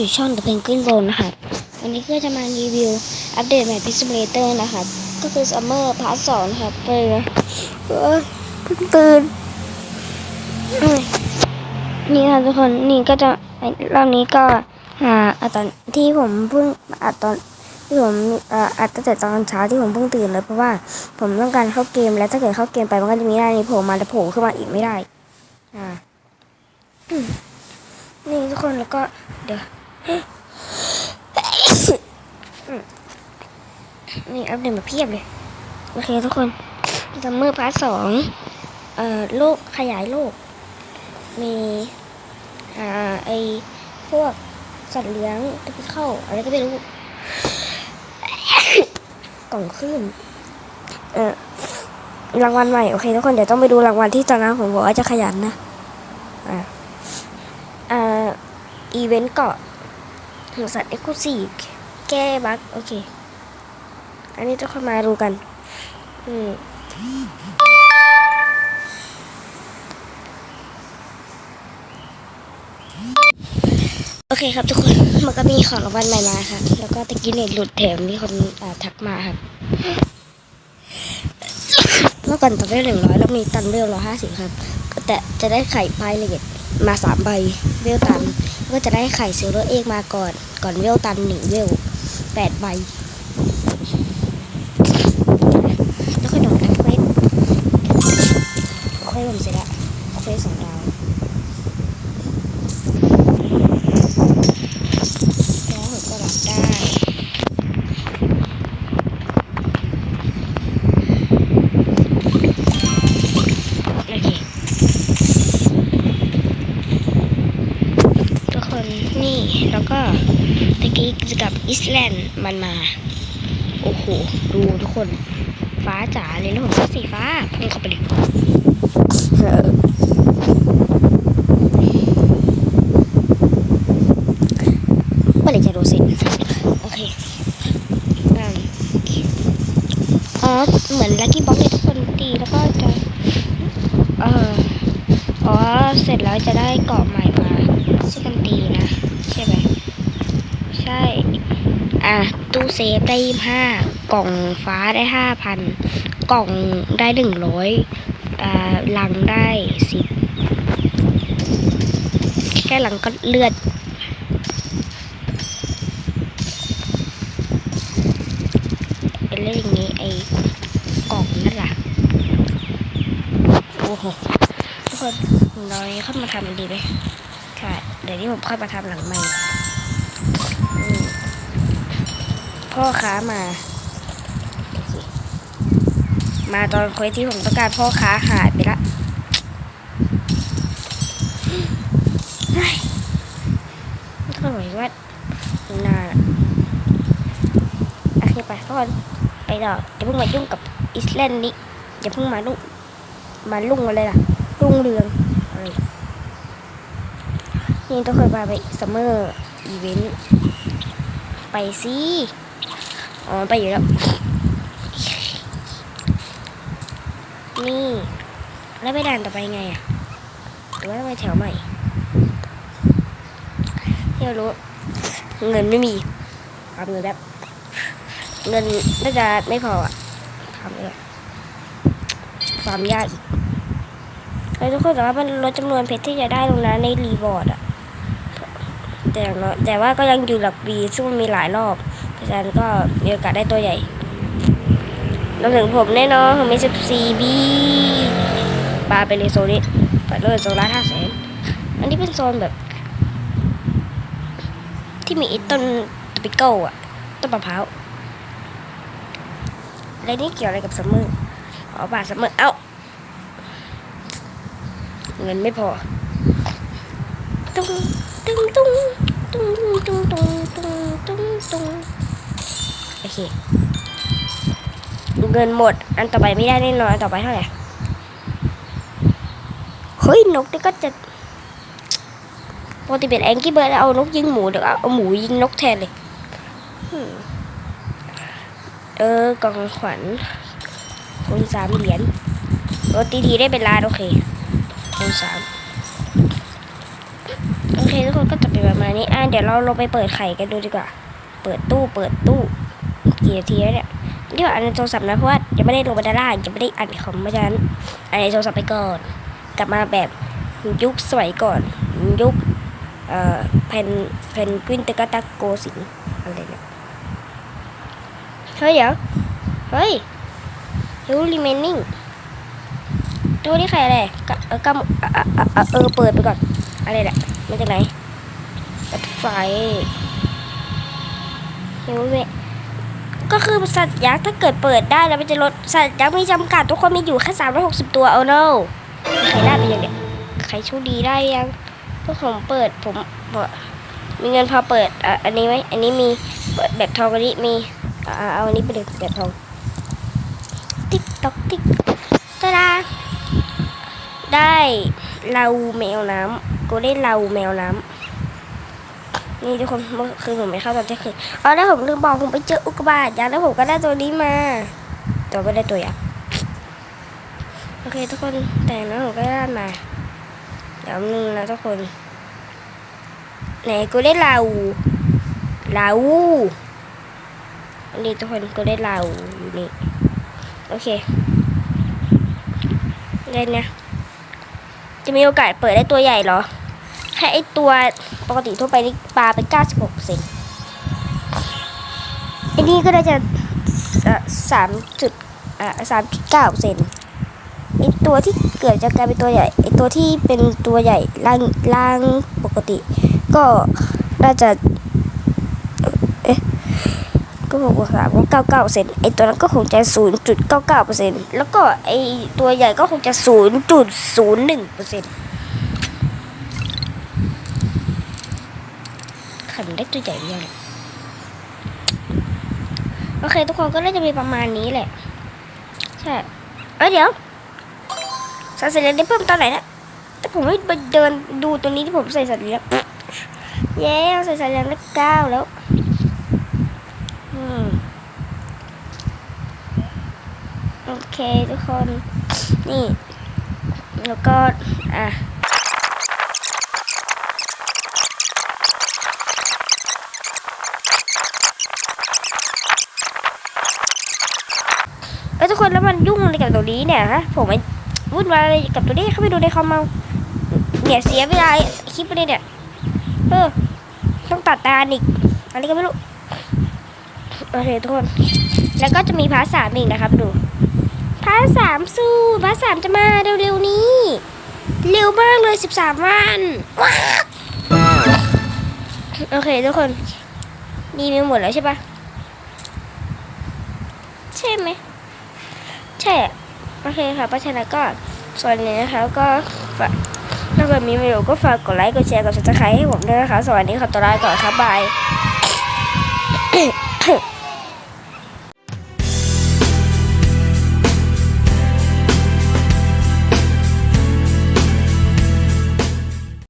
ยู่ช่อง The Penguin Zone นะครับวันนี้ก็จะมารีวิว อัปเดตใหม่พิซซิเลเตอร์นะครับ ก็คือ Summer Part 2นะครับไปเลยเอ้ยเพิ่งตื่นนี่ค่ะทุกคนนี่ก็จะรอบนี้ก็อ่าอะตอนที่ผมเพิ่งอัดตอนที่ผมอ่าอัดตั้งแต่ตอนเช้าที่ผมเพิ่งตื่นเลยเพราะว่าผมต้องการเข้าเกมแล้วถ้าเกิดเข้าเกมไปมันก็จะมีหน้านี้โผล่มาแต่โผล่ขึ้นมาอีกไม่ได้อ่านี่ทุกคนแล้วก็เดี๋ยว นี่อัปเดตมาเพียบเลย โอเคทุกคนซัมเมอร์พาร์ทสองเอ่อโลกขยายโลก มีอ่าไอพวกสัตว์เลี้ยงที่เข้า อะไรก็ไม่รู้ กล่องขึ้น เออรางวัลใหม่ โอเคทุกคนเดี๋ยวต้องไปดูรางวัลที่ตอนนั้นผมบอกว่าจะขยันนะ อ่าอ่าอีเวนต์เกาะ ของสัตว์เอ็กซ์คลูซีฟแก้บั๊กโอเค อันนี้จะเข้ามาดูกันอืมโอเคครับทุกคน มันก็มีของรางวัลใหม่มาครับแล้วก็ตะกี้เน็ตหลุดแถมมีคนอาทักมาครับเมื่อก่อนตันเวลหนึ่งร้อยแล้วมีตันเวลร้อยห้าสิบครับ แต่จะได้ไข่ไพเลต มาสามใบเวลตัน ก็จะได้ไข่ซิลเวอร์เอ็กมาก่อน ก่อนเวลตันหนึ่งเวลแปดใบแล้วค่อยโดนทักเควสเควสผมเสร็จแล้วเควสสองดอแล้วผมก็รับได้ โอเค ทุกคนนี่ แล้วก็ตะกี้กับอิสแลนด์มันมา โอ้โห ดูทุกคน ฟ้าจ๋าเลยนะผมชอบสีฟ้าพุ่งเข้าไปเลยเออเมื่อไรจะดูเสร็จโอเคอ๋อ เหมือนลักกี้บ็อกเลยทุกคนตีแล้วก็จะ เอออ๋อ เสร็จแล้วจะได้เกาะใหม่มาช่วยกันตีนะ ช่ไหมใช่ อะ ตู้เซฟได้ยี่ห้ากล่องฟ้าได้ห้าพันกล่องได้หนึ่งร้อยอ่าลังได้สิบแค่หลังก็เลือดเป็นเรื่องอย่างนี้ไอ้กล่องนั่นแหละโอ้โหทุกคนเราเข้ามาทำมันดีไหม ดี๋ยวนี้ผมค่อยมาทำหลังใหม่พ่อค้ามา มาตอนควสที่ผมต้องการพ่อค้าหายไปละเฮ้ยทุกคนบอกว่านานอะโอเคไปทุกคนไปต่ออย่าเพิ่งมายุ่งกับอิสแลนด์นี้อย่าเพิ่งมาลุ่งมาลุ่งอะไรล่ะลุ่งเรืองอะไร นี่ต้องเคยไปไปซัมเมอร์อีเวนต์ไปสิอ๋อไปอยู่แล้ว นี่ แล้วไปด่านต่อไปไงอะหรือว่าต้องไปแถวใหม่ที่เรารู้ เงินไม่มีทำเงินแบบ เงินน่าจะไม่พออะทำเลยความยากอีกแล้วทุกคนแต่ว่ามันลดจำนวนเพชรที่จะได้ตรงนั้นในรีบอร์ดอะ แต่อย่างน้อยแต่ว่าก็ยังอยู่หลักบีซึ่งมันมีหลายรอบเพราะฉะนั้นก็มีโอกาสได้ตัวใหญ่รวมถึงผมแน่นอนผมมี14บีปลาไปเลยโซนนี้ไปเลยโซนละห้าแสนอันนี้เป็นโซนแบบ ที่มีต้นตปิเกิลอะต้นมะพร้าวอะไรนี่เกี่ยวอะไรกับซัมเมอร์อ๋อบาทซัมเมอร์เอ้าเงินไม่พอตุ้ง ตุ้งตุ้งตุ้งตุ้งตุ้งตุ้งตุ้งตุ้งโอเคเงินหมด อันต่อไปไม่ได้แน่นอนอันต่อไปเท่าไหร่เฮ้ยนกนี่ก็จะปกติเป็นแองกี้เบิร์ดเอานกยิงหมูเดี๋ยวเอาหมูยิงนกแทนเลยเออกองขวัญคูณสามเหรียญโรตีทีได้เป็นล้านโอเคคูณสาม เคเคทุกคนก็จะเป็นประมาณนี้ อะเดี๋ยวเราลงไปเปิดไข่กันดูดีกว่า เปิดตู้เปิดตู้กี่นาทีแล้วเนี่ยนี่ว่าอันในโทรศัพท์นะเพราะว่ายังไม่ได้ลงไปด้านล่างยังไม่ได้อ่านคอมเพราะฉะนั้นอันในโทรศัพท์ไปก่อน กลับมาแบบยุคสมัยก่อน ยุคเอ่อเพนเพนกวินตะกะตะโกสินอะไรเนี่ยเฮ้ยเดี๋ยวเฮ้ยฮิวรีเมนนิ่งตัวนี้ใครอะไรกะเออกำอะอะอะอะเออเปิดไปก่อนอะไรแหละ มาจากไหนรถไฟฮิวเวก็คือสัตว์ยักษ์ถ้าเกิดเปิดได้แล้วมันจะลดสัตว์ยักษ์ม่จำกัดทุกคนมีอยู่แค่สามร้อยหกสิบตัวเอา no ใครได้ไปยังเนี่ยใครโชคดีได้ยังพวกผมเปิดผมบอกมีเงินพอเปิดอะอันนี้ไหมอันนี้มีเปิดแบบทองอันนี้มีอะอะเอาอันนี้ไปเลยแบบทองติ๊กตอกติ๊กตาดาได้เราแมวน้ำ กูได้เราแมวน้ำนี่ทุกคนเมื่อคืนผมไปเข้าตอนเที่ยงคืนอ๋อแล้วผมลืมบอกผมไปเจออุกกาบาตยักษ์แล้วผมก็ได้ตัวนี้มา ตัวไม่ได้ตัวยักษ์โอเคทุกคนแต่แล้วผมก็ได้มาเดี๋ยวนึงนะทุกคนไหนกูได้เราเราอันนี้ทุกคนกูได้เราอยู่นี่โอเคเล่นนะจะมีโอกาสเปิดได้ตัวใหญ่เหรอ แค่ไอตัวปกติทั่วไปนี่ปลาไป96เซนอันนี้ก็ได้จะสามจุดอ่าสามจุดเก้าเซนไอตัวที่เกิดจากกลารเป็นตัวใหญ่ไอตัวที่เป็นตัวใหญ่ล่างล่างปกติ ก็น่าจะเอ๊ะก็บอกว่าสามก็เก้าเก้าเปอร์เซ็นต์ไอตัวนั้นก็คงจะศูนย์จุดเก้าเก้าเปอร์เซ็นต์แล้วก็ไอตัวใหญ่ก็คงจะศูนย์จุดศูนย์หนึ่งเปอร์เซ็นต์ ใครมันได้ตัวใหญ่ยังเนี่ยโอเค ทุกคนก็น่าจะมีประมาณนี้แหละ ใช่เอ้ยเดี๋ยวสัตว์เสร็จแล้วได้เพิ่มตอนไหนนะแต่ผมไม่ไปเดินดูตรงนี้ที่ผมใส่สัตว์เลี้ยงเย้ใส่สัตว์เลี้ยงได้เก้าแล้วโอเคทุกคน นี่ แล้วก็ อะ ทุกคนแล้วมันยุ่งอะไรกับตัวนี้เนี่ยฮะผมไม่วุ่นวายอะไรกับตัวนี้เข้าไปดูในคอมเอาเนี่ยเสียเวลาคลิปไปเลยเนี่ยเออต้องตัดตาอีกอะไรก็ไม่รู้โอเคทุกคนแล้วก็จะมีพาร์ทสามอีกนะครับดูพาร์ทสามสู้พาร์ทสามจะมาเร็วๆนี้ เร็วมากเลยสิบสามวันว้าโอเคทุกคนดีมีหมดแล้วใช่ปะใช่ไหม ใช่โอเคค่ะเพราะฉะนั้นก็ส่วนนี้นะคะก็ฝากถ้าเกิดมีประโยชน์ก็ฝากกดไลค์กดแชร์กดซับสไครต์ให้ผมด้วยนะคะ สวัสดีค่ะตัวลาก่อนครับบาย